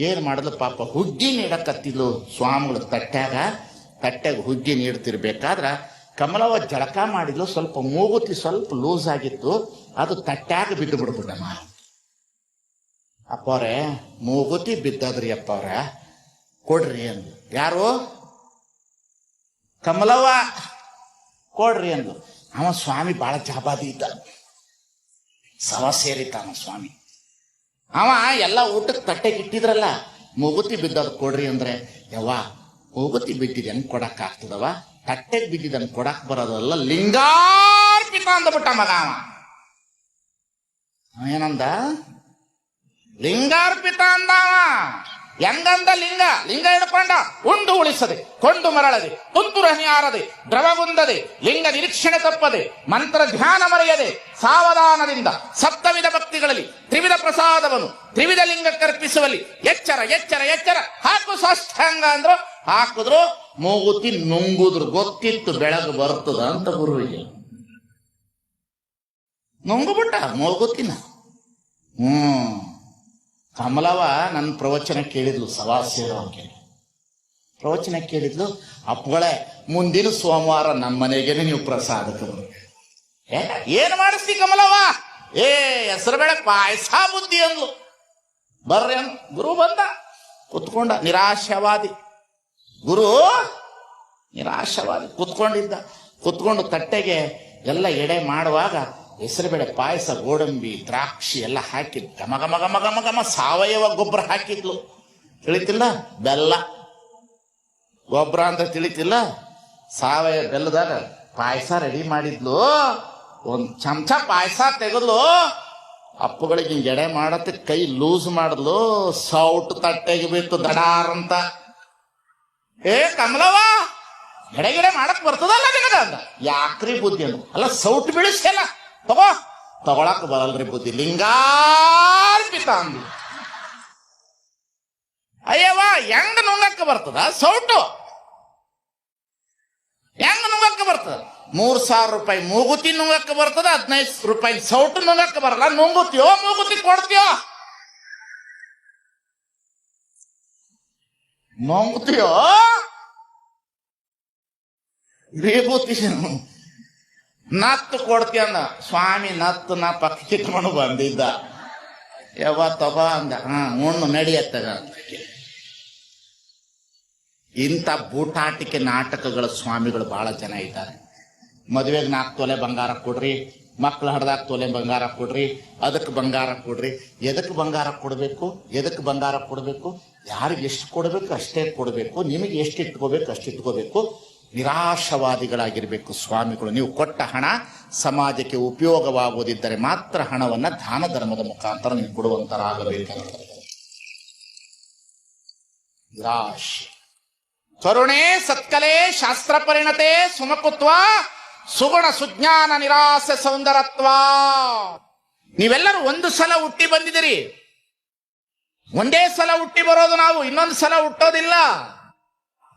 ಏನು ಮಾಡಿದ್ಲು? ಪಾಪ ಹುಗ್ಗಿ ನೀಡಕತ್ತಿದ್ಲು. ಸ್ವಾಮಿಗಳು ತಟ್ಟಾಗ ತಟ್ಟೆಗೆ ಹುಗ್ಗಿ ನೀಡ್ತಿರ್ಬೇಕಾದ್ರೆ ಕಮಲವ ಜಳಕ ಮಾಡಿದ್ಲು. ಸ್ವಲ್ಪ ಮೂಗುತಿ ಸ್ವಲ್ಪ ಲೂಸ್ ಆಗಿತ್ತು. ಅದು ತಟ್ಟಾಗ ಬಿದ್ದು ಬಿಡ್ಬಿಟ್ಟಮ್ಮ ಅಪ್ಪವ್ರೆ ಮೂಗುತಿ ಬಿದ್ದದ್ರಿ ಅಪ್ಪವ್ರ ಕೊಡ್ರಿ ಅಂದು. ಯಾರು? ಕಮಲವ್ವ. ಕೊಡ್ರಿ ಅಂದು. ಅವ ಸ್ವಾಮಿ ಬಹಳ ಜಾಬಾದಿ ಇದ್ದ. ಸವ ಸೇರಿತಾನ ಸ್ವಾಮಿ. ಅವ ಎಲ್ಲ ಊಟಕ್ಕೆ ತಟ್ಟೆಗೆ ಇಟ್ಟಿದ್ರಲ್ಲ, ಮೂಗುತಿ ಬಿದ್ದದ್ ಕೊಡ್ರಿ ಅಂದ್ರೆ, ಯವ್ವ, ಮೂಗುತಿ ಬಿದ್ದಿದೆ ಹೆಂಗ್ ಕೊಡಕ್ ಆಗ್ತದವ ತಟ್ಟೆಗೆ ಬಿದ್ದಿದ್ ಕೊಡಕ್ ಬರೋದಲ್ಲ ಲಿಂಗಾರ್ಪಿತ ಅಂದ್ಬಿಟ್ಟ ಮಗ ಅವ. ಏನಂದ? ಲಿಂಗಾರ್ಪಿತ ಅಂದವ ಹೆಂಗಂದ ಲಿಂಗ? ಲಿಂಗ ಹಿಡ್ಕೊಂಡ ಉಂಡು ಉಳಿಸದೆ ಕೊಂಡು ಮರಳದೆ, ತುಂತುರು ಹನಿಯಾರದೆ ದ್ರವಗುಂದದೆ ಲಿಂಗ ನಿರೀಕ್ಷಣೆ ತಪ್ಪದೆ, ಮಂತ್ರ ಧ್ಯಾನ ಮರೆಯದೆ, ಸಾವಧಾನದಿಂದ ಸಪ್ತವಿಧ ಭಕ್ತಿಗಳಲ್ಲಿ ತ್ರಿವಿಧ ಪ್ರಸಾದವನ್ನು, ತ್ರಿವಿಧ ಲಿಂಗ ಕರ್ಪಿಸುವಲ್ಲಿ ಎಚ್ಚರ ಎಚ್ಚರ ಎಚ್ಚರ, ಹಾಕು ಸಾಷ್ಟಾಂಗ ಅಂದ್ರು, ಹಾಕಿದ್ರು ಮೂಗುತಿ ನುಂಗುದ್ರು, ಗೊತ್ತಿತ್ತು ಬೆಳಗು ಬರ್ತದ ಅಂತ ಗುರುವಿಗೆ. ನುಂಗುಬಿಟ್ಟ ಮೂಗುತಿನ. ಹ್ಮ್. ಕಮಲವ ನನ್ನ ಪ್ರವಚನ ಕೇಳಿದ್ಲು ಸವಾಸ್ಯಕ್ಕೆ ಪ್ರವಚನ ಕೇಳಿದ್ಲು, ಅಪ್ಪಗಳೇ, ಮುಂದಿನ ಸೋಮವಾರ ನಮ್ಮ ಮನೆಗೆ ನೀವು ಪ್ರಸಾದಕ್ಕೆ ಬರ್ಬೇಕು ಏನ್ ಮಾಡಿಸ್ತಿ ಕಮಲವ್ವ ಏ, ಹೆಸರು ಬೇಳೆ ಪಾಯಸ ಬುದ್ಧಿ ಅಂದ್ಲು. ಬರ್ರಿ ಅಂದ್ ಗುರು ಬಂದ. ಕುತ್ಕೊಂಡ. ನಿರಾಶವಾದಿ. ಗುರು? ನಿರಾಶವಾದಿ. ಕುತ್ಕೊಂಡಿದ್ದ. ಕುತ್ಕೊಂಡು ತಟ್ಟೆಗೆ ಎಲ್ಲ ಎಡೆ ಮಾಡುವಾಗ ಹೆಸರುಬೇಳೆ ಪಾಯಸ, ಗೋಡಂಬಿ, ದ್ರಾಕ್ಷಿ ಎಲ್ಲ ಹಾಕಿ ಘಮ ಘಮ ಘಮ ಘಮ ಘಮ ಸಾವಯವ ಗೊಬ್ಬರ ಹಾಕಿದ್ಲು. ತಿಳಿತಿಲ್ಲ? ಬೆಲ್ಲ. ಗೊಬ್ಬರ ಅಂತ ತಿಳಿತಿಲ್ಲ? ಸಾವಯವ ಬೆಲ್ಲದಾಗ ಪಾಯಸ ರೆಡಿ ಮಾಡಿದ್ಲು. ಒಂದು ಚಮಚ ಪಾಯಸ ತೆಗೆದ್ಲು. ಅಪ್ಪುಗಳಿಗೆ ಎಡೆ ಮಾಡತ್ತೆ, ಕೈ ಲೂಸ್ ಮಾಡಿದ್ಲು. ಸೌಟ್ ತಟ್ಟೆಗೆ ಬಿತ್ತು ದಡಾರ್ ಅಂತ. ಏ ಕಮಲವ ಎಡೆಗಿಡೆ ಮಾಡಕ್ ಬರ್ತದಲ್ಲ ನಿನಗ ಯಾಕ್ರಿ ಬುದ್ಧಿ ಅಲ್ಲ, ಸೌಟ್ ಬೀಳಿಸ್ಯಲ್ಲ. ತಗೋ. ತಗೊಳಕ್ ಬರಲ್ರಿ ಬುದ್ಧಿ. ಲಿಂಗಾರ್ಪಿತ ಅಂದ್ಲು ಅಯ್ಯವ್ವ, ಹೆಂಗ್ ನುಂಗಕ್ಕೆ ಬರ್ತದ? ಸೌಟು. ಹೆಂಗ್ ನುಂಗಕ್ಕೆ ಬರ್ತದ? ಮೂರ್ ಸಾವಿರ ರೂಪಾಯಿ ಮೂಗುತಿ ನುಂಗಕ್ಕೆ ಬರ್ತದ, ಹದಿನೈದು ರೂಪಾಯಿ ಸೌಟು ನುಂಗಕ್ಕೆ ಬರಲ್ಲ. ನುಂಗುತ್ತೀಯೋ ಮೂಗುತಿ ಕೊಡ್ತೀಯೋ? ನುಂಗ್ತೀಯೋ? ವಿಭೂತಿ ನತ್ತು ಕೊಡ್ತೇನ ಸ್ವಾಮಿ, ನತ್ತು ನಾ ಇಟ್ಕೊಂಡು ಬಂದಿದ್ದ. ಯಾವ ಅಂದ. ಹಾ ಉಣ್ಣು ನಡಿಯತ್ತಗ ಇಂಥ ಬೂಟಾಟಿಕೆ ನಾಟಕಗಳ ಸ್ವಾಮಿಗಳು ಬಹಳ ಜನ ಇದ್ದಾರೆ. ಮದುವೆಗೆ ನಾಲ್ಕು ತೊಲೆ ಬಂಗಾರ ಕೊಡ್ರಿ, ಮಕ್ಳು ಹಡ್ದಾಗ ತೊಲೆ ಬಂಗಾರ ಕೊಡ್ರಿ, ಅದಕ್ಕೆ ಬಂಗಾರ ಕೊಡ್ರಿ, ಎದಕ್ಕೆ ಬಂಗಾರ ಕೊಡಬೇಕು, ಎದಕ್ಕೆ ಬಂಗಾರ ಕೊಡಬೇಕು, ಯಾರಿಗೆ ಎಷ್ಟು ಕೊಡಬೇಕು ಅಷ್ಟೇ ಕೊಡಬೇಕು, ನಿಮಗೆ ಎಷ್ಟು ಇಟ್ಕೋಬೇಕು ಅಷ್ಟು ಇಟ್ಕೋಬೇಕು. ನಿರಾಶವಾದಿಗಳಾಗಿರ್ಬೇಕು ಸ್ವಾಮಿಗಳು. ನೀವು ಕೊಟ್ಟ ಹಣ ಸಮಾಜಕ್ಕೆ ಉಪಯೋಗವಾಗುವುದಿದ್ದರೆ ಮಾತ್ರ ಹಣವನ್ನ ದಾನ ಧರ್ಮದ ಮುಖಾಂತರ ನೀವು ಕೊಡುವಂತರಾಗಬೇಕು ನಿರಾಶೆ. ಕರುಣೆ, ಸತ್ಕಲೆ, ಶಾಸ್ತ್ರ ಪರಿಣತೆ, ಸುಮಕುತ್ವ, ಸುಗುಣ ಸುಜ್ಞಾನ, ನಿರಾಸೆ, ಸೌಂದರತ್ವ. ನೀವೆಲ್ಲರೂ ಒಂದು ಸಲ ಹುಟ್ಟಿ ಬಂದಿದ್ದೀರಿ. ಒಂದೇ ಸಲ ಹುಟ್ಟಿ ಬರೋದು ನಾವು, ಇನ್ನೊಂದು ಸಲ ಹುಟ್ಟೋದಿಲ್ಲ.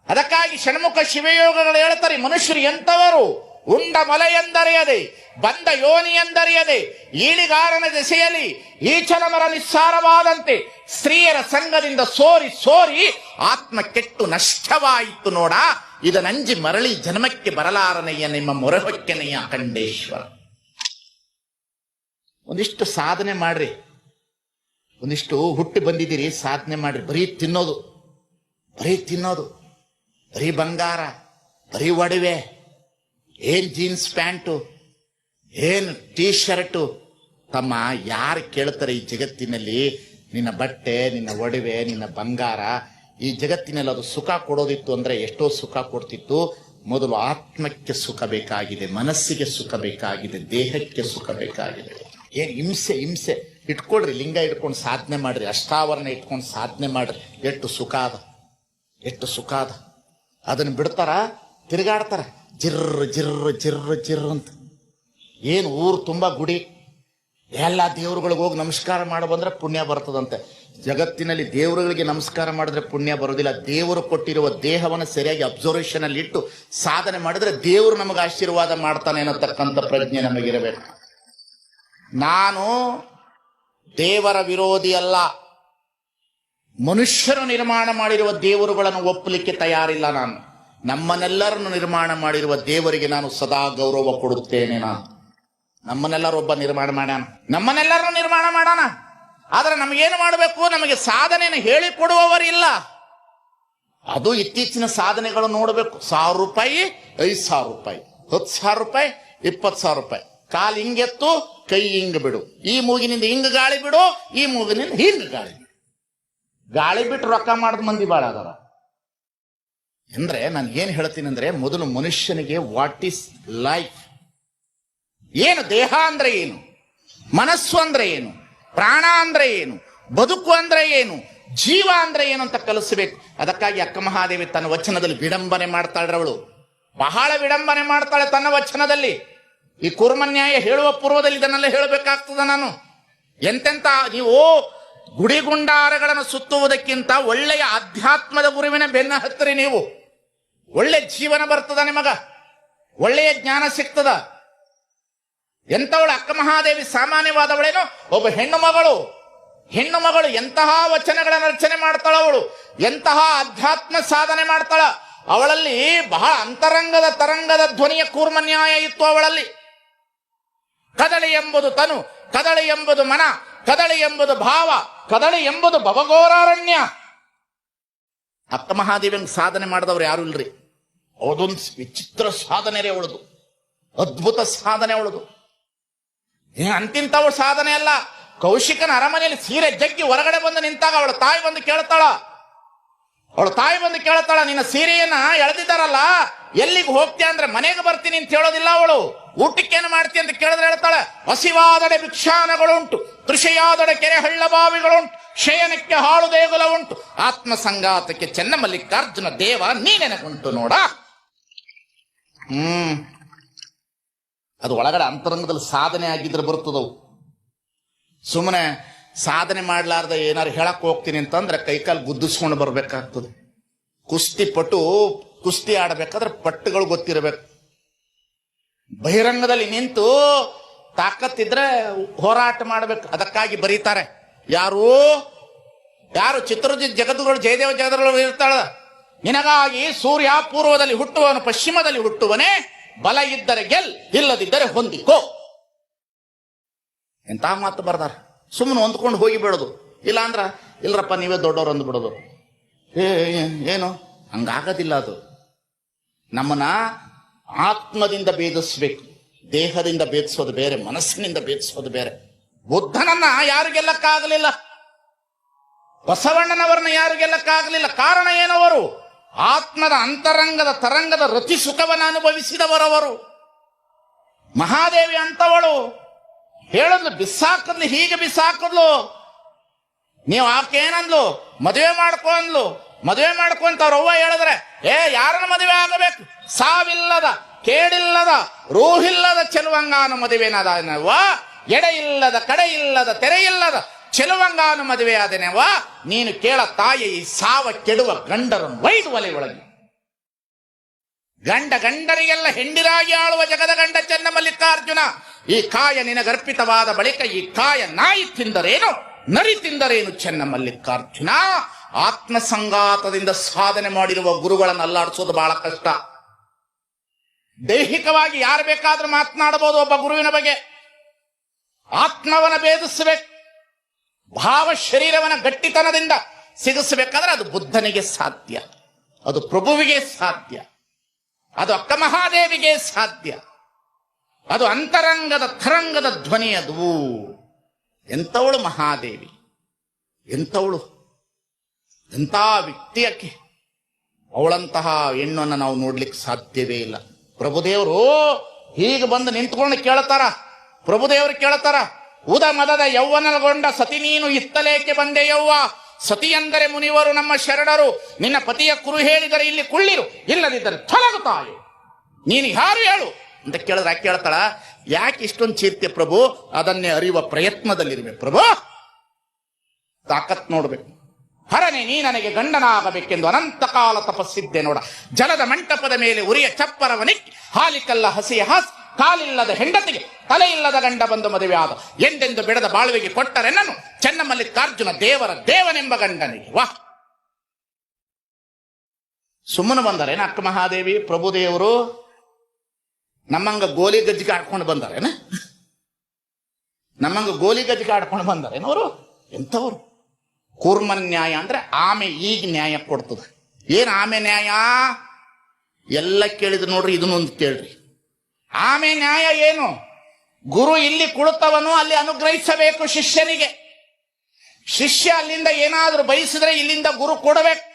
ಅದಕ್ಕಾಗಿ ಷಣ್ಮುಖ ಶಿವಯೋಗಗಳು ಹೇಳ್ತಾರೆ ಮನುಷ್ಯರು ಎಂಥವರು? ಉಂಡ ಮಲೆ ಎಂದರಿಯದೆ, ಬಂದ ಯೋನಿ ಎಂದರಿಯದೆ, ಈಳಿಗಾರನ ದೆಸೆಯಲ್ಲಿ ಈಚಲ ಮರ ನಿಸ್ಸಾರವಾದಂತೆ ಸ್ತ್ರೀಯರ ಸಂಘದಿಂದ ಸೋರಿ ಸೋರಿ ಆತ್ಮ ಕೆಟ್ಟು ನಷ್ಟವಾಯಿತು ನೋಡ. ಇದನಂಜಿ ಮರಳಿ ಜನ್ಮಕ್ಕೆ ಬರಲಾರನೆಯ ನಿಮ್ಮ ಮೊರಹೊಕ್ಕೆನೆಯ ಅಖಂಡೇಶ್ವರ. ಒಂದಿಷ್ಟು ಸಾಧನೆ ಮಾಡ್ರಿ. ಒಂದಿಷ್ಟು ಹುಟ್ಟಿ ಬಂದಿದ್ದೀರಿ, ಸಾಧನೆ ಮಾಡ್ರಿ. ಬರೀ ತಿನ್ನೋದು. ಬರೀ ತಿನ್ನೋದು. ಬರೀ ಬಂಗಾರ, ಬರೀ ಒಡವೆ, ಏನ್ ಜೀನ್ಸ್ ಪ್ಯಾಂಟು, ಏನ್ ಟೀ ಶರ್ಟು ತಮ್ಮ ಯಾರು ಕೇಳ್ತಾರೆ ಈ ಜಗತ್ತಿನಲ್ಲಿ? ನಿನ್ನ ಬಟ್ಟೆ, ನಿನ್ನ ಒಡವೆ, ನಿನ್ನ ಬಂಗಾರ, ಈ ಜಗತ್ತಿನಲ್ಲಿ ಅದು ಸುಖ ಕೊಡೋದಿತ್ತು ಅಂದ್ರೆ ಎಷ್ಟೋ ಸುಖ ಕೊಡ್ತಿತ್ತು. ಮೊದಲು ಆತ್ಮಕ್ಕೆ ಸುಖ ಬೇಕಾಗಿದೆ, ಮನಸ್ಸಿಗೆ ಸುಖ ಬೇಕಾಗಿದೆ, ದೇಹಕ್ಕೆ ಸುಖ ಬೇಕಾಗಿದೆ. ಏನ್ ಹಿಂಸೆ ಹಿಂಸೆ. ಇಟ್ಕೊಳ್ರಿ, ಲಿಂಗ ಇಟ್ಕೊಂಡು ಸಾಧನೆ ಮಾಡ್ರಿ, ಅಷ್ಟಾವರಣ ಇಟ್ಕೊಂಡು ಸಾಧನೆ ಮಾಡ್ರಿ. ಎಷ್ಟು ಸುಖ ಅದ, ಎಷ್ಟು ಸುಖ ಅದ. ಅದನ್ನ ಬಿಡ್ತಾರ, ತಿರುಗಾಡ್ತಾರ. ಜಿರ್ರ ಜಿರ್ರ ಜಿರ್ರ ಜಿರ್ರ ಅಂತ. ಏನು ಊರು ತುಂಬಾ ಗುಡಿ, ಎಲ್ಲ ದೇವರುಗಳಿಗೆ ಹೋಗಿ ನಮಸ್ಕಾರ ಮಾಡಿ ಬಂದ್ರೆ ಪುಣ್ಯ ಬರ್ತದಂತೆ. ಜಗತ್ತಿನಲ್ಲಿ ದೇವರುಗಳಿಗೆ ನಮಸ್ಕಾರ ಮಾಡಿದ್ರೆ ಪುಣ್ಯ ಬರೋದಿಲ್ಲ. ದೇವರು ಕೊಟ್ಟಿರುವ ದೇಹವನ್ನು ಸರಿಯಾಗಿ ಅಬ್ಸರ್ವೇಷನ್ ಅಲ್ಲಿ ಇಟ್ಟು ಸಾಧನೆ ಮಾಡಿದ್ರೆ ದೇವರು ನಮಗೆ ಆಶೀರ್ವಾದ ಮಾಡ್ತಾನೆ ಅನ್ನತಕ್ಕಂಥ ಪ್ರಜ್ಞೆ ನಮಗಿರಬೇಕು. ನಾನು ದೇವರ ವಿರೋಧಿ ಅಲ್ಲ. ಮನುಷ್ಯರು ನಿರ್ಮಾಣ ಮಾಡಿರುವ ದೇವರುಗಳನ್ನು ಒಪ್ಪಲಿಕ್ಕೆ ತಯಾರಿಲ್ಲ ನಾನು. ನಮ್ಮನ್ನೆಲ್ಲರನ್ನು ನಿರ್ಮಾಣ ಮಾಡಿರುವ ದೇವರಿಗೆ ನಾನು ಸದಾ ಗೌರವ ಕೊಡುತ್ತೇನೆ ನಾನು. ನಮ್ಮನ್ನೆಲ್ಲರೊಬ್ಬ ನಿರ್ಮಾಣ ಮಾಡ್ಯಾನ? ನಮ್ಮನ್ನೆಲ್ಲರನ್ನು ನಿರ್ಮಾಣ ಮಾಡೋಣ ಆದ್ರೆ ನಮಗೇನು ಮಾಡಬೇಕು? ನಮಗೆ ಸಾಧನೆಯನ್ನು ಹೇಳಿಕೊಡುವವರಿಲ್ಲ. ಅದು ಇತ್ತೀಚಿನ ಸಾಧನೆಗಳು ನೋಡಬೇಕು. ಸಾವಿರ ರೂಪಾಯಿ, ಐದು ಸಾವಿರ ರೂಪಾಯಿ. ಹತ್ತು ಸಾವಿರ ರೂಪಾಯಿ, ಇಪ್ಪತ್ತು ಸಾವಿರ ರೂಪಾಯಿ. ಕಾಲು ಹಿಂಗೆತ್ತು, ಕೈ ಹಿಂಗ್ ಬಿಡು. ಈ ಮೂಗಿನಿಂದ ಹಿಂಗ್ ಗಾಳಿ ಬಿಡು, ಈ ಮೂಗಿನಿಂದ ಹಿಂಗ್ ಗಾಳಿ ಗಾಳಿ ಬಿಟ್ಟು ರೊಕ್ಕ ಮಾಡಿದ ಮಂದಿ ಬಾಳ ಅದಾರ. ಅಂದ್ರೆ ನಾನು ಏನ್ ಹೇಳ್ತೀನಿ ಅಂದ್ರೆ ಮೊದಲು ಮನುಷ್ಯನಿಗೆ ವಾಟ್ ಈಸ್ ಲೈಫ್ ಏನು ದೇಹ ಅಂದ್ರೆ ಏನು? ಮನಸ್ಸು ಅಂದ್ರೆ ಏನು? ಪ್ರಾಣ ಅಂದ್ರೆ ಏನು? ಬದುಕು ಅಂದ್ರೆ ಏನು? ಜೀವ ಅಂದ್ರೆ ಏನು ಅಂತ ಕಲಿಸಬೇಕು. ಅದಕ್ಕಾಗಿ ಅಕ್ಕ ಮಹಾದೇವಿ ತನ್ನ ವಚನದಲ್ಲಿ ವಿಡಂಬನೆ ಮಾಡ್ತಾಳ್ರೆ ಅವಳು. ಬಹಳ ವಿಡಂಬನೆ ಮಾಡ್ತಾಳೆ ತನ್ನ ವಚನದಲ್ಲಿ. ಈ ಕುರ್ಮನ್ಯಾಯ ಹೇಳುವ ಪೂರ್ವದಲ್ಲಿ ಇದನ್ನೆಲ್ಲ ಹೇಳಬೇಕಾಗ್ತದ ನಾನು. ಎಂತೆಂತ ನೀವು ಗುಡಿಗುಂಡಾರಗಳನ್ನು ಸುತ್ತುವುದಕ್ಕಿಂತ ಒಳ್ಳೆಯ ಅಧ್ಯಾತ್ಮದ ಗುರುವಿನ ಬೆನ್ನ ಹತ್ತಿರಿ ನೀವು. ಒಳ್ಳೆ ಜೀವನ ಬರ್ತದ ನಿಮಗ? ಒಳ್ಳೆಯ ಜ್ಞಾನ ಸಿಗ್ತದ? ಎಂಥವಳು ಅಕ್ಕ ಮಹಾದೇವಿ ಸಾಮಾನ್ಯವಾದವಳೇನು? ಒಬ್ಬ ಹೆಣ್ಣು ಮಗಳು. ಹೆಣ್ಣು ಮಗಳು ಎಂತಹ ವಚನಗಳನ್ನು ರಚನೆ ಮಾಡ್ತಾಳ ಅವಳು? ಎಂತಹ ಅಧ್ಯಾತ್ಮ ಸಾಧನೆ ಮಾಡ್ತಾಳ? ಅವಳಲ್ಲಿ ಬಹಳ ಅಂತರಂಗದ ತರಂಗದ ಧ್ವನಿಯ ಕೂರ್ಮನ್ಯಾಯ ಇತ್ತು ಅವಳಲ್ಲಿ. ಕದಳಿ ಎಂಬುದು ತನು, ಕದಳಿ ಎಂಬುದು ಮನ ಕದಳಿ ಎಂಬುದು ಭಾವ, ಕದಳಿ ಎಂಬುದು ಭವಘೋರಾರಣ್ಯ. ಅತ್ತ ಮಹಾದೇವನ್ ಸಾಧನೆ ಮಾಡಿದವ್ರು ಯಾರು ಇಲ್ರಿ. ಅವದೊಂದು ವಿಚಿತ್ರ ಸಾಧನೆ ರೀ ಅವಳದು ಅದ್ಭುತ ಸಾಧನೆ ಅವಳದು ಅಂತಿಂತವಳ ಸಾಧನೆ ಅಲ್ಲ. ಕೌಶಿಕನ ಅರಮನೆಯಲ್ಲಿ ಸೀರೆ ಜಗ್ಗಿ ಹೊರಗಡೆ ಬಂದು ನಿಂತಾಗ ಅವಳ ತಾಯಿ ಬಂದು ಕೇಳ್ತಾಳ. ಅವಳ ತಾಯಿ ಬಂದು ಕೇಳ್ತಾಳ, ನಿನ್ನ ಸೀರೆಯನ್ನ ಎಳೆದಿದ್ದಾರಲ್ಲ, ಎಲ್ಲಿಗೆ ಹೋಗ್ತೀಯ ಅಂದ್ರೆ ಮನೆಗೆ ಬರ್ತೀನಿ ಅಂತ ಹೇಳೋದಿಲ್ಲ ಅವಳು. ಊಟಕ್ಕೇನು ಮಾಡ್ತಿ ಅಂತ ಕೇಳಿದ್ರೆ ಹೇಳ್ತಾಳೆ ಹಸಿವಾದಡೆ ಭಿಕ್ಷಾನಗಳುಂಟು, ಕೃಷಿಯಾದಡೆ ಕೆರೆ ಹಳ್ಳ ಬಾವಿಗಳುಂಟು, ಶಯನಕ್ಕೆ ಹಾಳು ದೇಗುಲ ಉಂಟು ಆತ್ಮ ಸಂಗಾತಕ್ಕೆ ಚೆನ್ನಮಲ್ಲಿಕಾರ್ಜುನ ದೇವ ನೀನೆನಗುಂಟು ನೋಡ. ಹ್ಮ್. ಅದು ಒಳಗಡೆ ಅಂತರಂಗದಲ್ಲಿ ಸಾಧನೆ ಆಗಿದ್ರೆ ಬರ್ತದವು ಸುಮ್ಮನೆ ಸಾಧನೆ ಮಾಡ್ಲಾರ್ದ ಏನಾರು ಹೇಳಕ್ ಹೋಗ್ತೀನಿ ಅಂತಂದ್ರೆ ಕೈಕಾಲು ಗುದ್ದಿಸ್ಕೊಂಡು ಬರ್ಬೇಕಾಗ್ತದೆ. ಕುಸ್ತಿ ಪಟು ಕುಸ್ತಿ ಆಡಬೇಕಾದ್ರೆ ಪಟ್ಟುಗಳು ಗೊತ್ತಿರಬೇಕು. ಬಹಿರಂಗದಲ್ಲಿ ನಿಂತು ತಾಕತ್ತಿದ್ರೆ ಹೋರಾಟ ಮಾಡ್ಬೇಕು. ಅದಕ್ಕಾಗಿ ಬರೀತಾರೆ. ಯಾರು? ಯಾರು? ಚಿತ್ರಜಿತ್ ಜಗದ್ಗುರು ಜಯದೇವ ಜಗದ್ಗುರು ಇರ್ತಾಳ. ನಿನಗಾಗಿ ಸೂರ್ಯ ಪೂರ್ವದಲ್ಲಿ ಹುಟ್ಟುವನು ಪಶ್ಚಿಮದಲ್ಲಿ ಹುಟ್ಟುವನೇ ಬಲ ಇದ್ದರೆ ಗೆಲ್, ಇಲ್ಲದಿದ್ದರೆ ಹೊಂದಿಕೋ. ಎಂತ ಮಾತು ಬರ್ದಾರ? ಸುಮ್ಮನೆ ಹೊಂದ್ಕೊಂಡು ಹೋಗಿ ಬಿಡೋದು. ಇಲ್ಲ ಅಂದ್ರ ಇಲ್ರಪ್ಪ, ನೀವೇ ದೊಡ್ಡವ್ರು ಅಂದ್ಬಿಡೋದು ಏನು? ಹಂಗಾಗೋದಿಲ್ಲ ಅದು. ನಮ್ಮನ್ನ ಆತ್ಮದಿಂದ ಭೇದಿಸ್ಬೇಕು. ದೇಹದಿಂದ ಭೇದಿಸೋದು ಬೇರೆ, ಮನಸ್ಸಿನಿಂದ ಭೇದಿಸೋದು ಬೇರೆ. ಬುದ್ಧನನ್ನ ಯಾರು ಗೆಲ್ಲಕ್ಕಾಗಲಿಲ್ಲ ಬಸವಣ್ಣನವರನ್ನ ಯಾರು ಗೆಲ್ಲಕ್ಕಾಗಲಿಲ್ಲ ಕಾರಣ ಏನವರು ಆತ್ಮದ ಅಂತರಂಗದ ತರಂಗದ ರತಿ ಸುಖವನ್ನು ಅನುಭವಿಸಿದವರವರು ಮಹಾದೇವಿ ಅಂತವಳು ಹೇಳಿದ್ಲು, ಬಿಸಾಕದ್ಲು, ಹೀಗೆ ಬಿಸಾಕದ್ಲು. ನೀವು ಆಕೆ ಏನಂದ್ಲು? ಮದುವೆ ಮಾಡ್ಕೊ ಅಂದ್ಲು. ಮದುವೆ ಮಾಡ್ಕೊಂತ ಅವ್ವ ಹೇಳಿದ್ರೆ, ಏ, ಯಾರನ್ನ ಮದುವೆ ಆಗಬೇಕು? ಸಾವಿಲ್ಲದ, ಕೇಡಿಲ್ಲದ, ರೂಹಿಲ್ಲದ ಚೆಲುವಂಗಾನು ಮದುವೆನದನವ ಎಡೆ ಇಲ್ಲದ, ಕಡೆ ಇಲ್ಲದ, ತೆರೆ ಇಲ್ಲದ ಚೆಲುವಂಗಾನು ಮದುವೆ ಆದನೆವ ನೀನು ಕೇಳ ತಾಯಿ ಈ ಸಾವ ಕೆಡುವ ಗಂಡರ ವೈದು ಒಲೆ ಒಳಗೆ. ಗಂಡ ಗಂಡರಿಗೆಲ್ಲ ಹೆಂಡಿರಾಗಿ ಆಳುವ ಜಗದ ಗಂಡ ಚೆನ್ನ ಮಲ್ಲಿಕಾರ್ಜುನ, ಈ ಕಾಯ ನಿನಗರ್ಪಿತವಾದ ಬಳಿಕ ಈ ಕಾಯ ನಾಯಿ ತಿಂದರೇನು, ನರಿ ತಿಂದರೇನು ಚೆನ್ನ ಮಲ್ಲಿಕಾರ್ಜುನ? ಆತ್ಮ ಸಂಗಾತದಿಂದ ಸಾಧನೆ ಮಾಡಿರುವ ಗುರುಗಳನ್ನು ಅಲ್ಲಾಡಿಸೋದು ಬಹಳ ಕಷ್ಟ. ದೈಹಿಕವಾಗಿ ಯಾರು ಬೇಕಾದ್ರೂ ಮಾತನಾಡಬಹುದು ಒಬ್ಬ ಗುರುವಿನ ಬಗ್ಗೆ. ಆತ್ಮವನ ಭೇದಿಸಬೇಕು. ಭಾವ ಶರೀರವನ ಗಟ್ಟಿತನದಿಂದ ಸಿಗಿಸಬೇಕಾದ್ರೆ ಅದು ಬುದ್ಧನಿಗೆ ಸಾಧ್ಯ. ಅದು ಪ್ರಭುವಿಗೆ ಸಾಧ್ಯ. ಅದು ಅಕ್ಕ ಮಹಾದೇವಿಗೆ ಸಾಧ್ಯ. ಅದು ಅಂತರಂಗದ ತರಂಗದ ಧ್ವನಿ ಅದು ಎಂಥವಳು ಮಹಾದೇವಿ? ಎಂಥವಳು ಎಂಥ ವ್ಯಕ್ತಿಯಕ್ಕೆ ಅವಳಂತಹ ಹೆಣ್ಣನ್ನು ನಾವು ನೋಡ್ಲಿಕ್ಕೆ ಸಾಧ್ಯವೇ ಇಲ್ಲ. ಪ್ರಭುದೇವರು ಹೀಗೆ ಬಂದು ನಿಂತ್ಕೊಂಡು ಕೇಳ್ತಾರ. ಪ್ರಭುದೇವರು ಕೇಳ್ತಾರ, ಉದ ಮದದ ಯೌವನಗೊಂಡ ಸತಿ ನೀನು ಇತ್ತಲೇಕೆ ಬಂದೆ ಯೌವ ಸತಿ ಅಂದರೆ ಮುನಿವರು ನಮ್ಮ ಶರಣರು. ನಿನ್ನ ಪತಿಯ ಕುರು ಹೇಳಿದರೆ ಇಲ್ಲಿ ಕುಳ್ಳಿರು. ಇಲ್ಲದಿದ್ದರೆ ತೊಲಗುತ್ತಾಯು ನೀನು ಯಾರು ಹೇಳು? ಅಂತ ಕೇಳಿದ್ರೆ ಕೇಳ್ತಾಳ, ಯಾಕೆ ಇಷ್ಟೊಂದು ಚೀರ್ತೆ ಪ್ರಭು? ಅದನ್ನೇ ಅರಿಯುವ ಪ್ರಯತ್ನದಲ್ಲಿರ್ಬೇಕು ಪ್ರಭು. ತಾಕತ್ ನೋಡ್ಬೇಕು. ಹರನೆ ನೀ ನನಗೆ ಗಂಡನಾಗಬೇಕೆಂದು ಅನಂತ ಕಾಲ ತಪಸ್ಸಿದ್ದೆ ನೋಡ. ಜಲದ ಮಂಟಪದ ಮೇಲೆ ಉರಿಯ ಚಪ್ಪರವನಿ ಹಾಲಿಕಲ್ಲ ಹಸಿಯ ಹಾಸ್, ಕಾಲಿಲ್ಲದ ಹೆಂಡತಿಗೆ ತಲೆ ಇಲ್ಲದ ಗಂಡ ಬಂದು ಮದುವೆಯಾದ ಎಂದೆಂದು ಬಿಡದ ಬಾಳುವೆಗೆ ಕೊಟ್ಟರೆನ್ನನು ಚೆನ್ನಮಲ್ಲಿಕಾರ್ಜುನ ದೇವರ ದೇವನೆಂಬ ಗಂಡನಿಗೆ. ವಾಹ್. ಸುಮ್ಮನೆ ಬಂದರೇನ ಅಕ್ಕ ಮಹಾದೇವಿ ಪ್ರಭುದೇವರು ನಮ್ಮಂಗ ಗೋಲಿ ಗಜ್ಜಿಗೆ ಆಡ್ಕೊಂಡು ಬಂದಾರೇನ? ನಮ್ಮಂಗ ಗೋಲಿ ಗಜ್ಜಿಗೆ ಆಡ್ಕೊಂಡು ಬಂದರೇನವರು ಎಂಥವ್ರು? ಕೂರ್ಮನ್ ನ್ಯಾಯ ಅಂದ್ರೆ ಆಮೆ ಈಗ ನ್ಯಾಯ ಕೊಡ್ತದೆ. ಏನ್ ಆಮೆ ನ್ಯಾಯ? ಎಲ್ಲ ಕೇಳಿದ್ರು ನೋಡ್ರಿ ಇದನ್ನೊಂದು ಕೇಳ್ರಿ. ಆಮೆ ನ್ಯಾಯ ಏನು? ಗುರು ಇಲ್ಲಿ ಕುಳಿತವನು, ಅಲ್ಲಿ ಅನುಗ್ರಹಿಸಬೇಕು ಶಿಷ್ಯನಿಗೆ. ಶಿಷ್ಯ ಅಲ್ಲಿಂದ ಏನಾದರೂ ಬಯಸಿದ್ರೆ ಇಲ್ಲಿಂದ ಗುರು ಕೊಡಬೇಕು.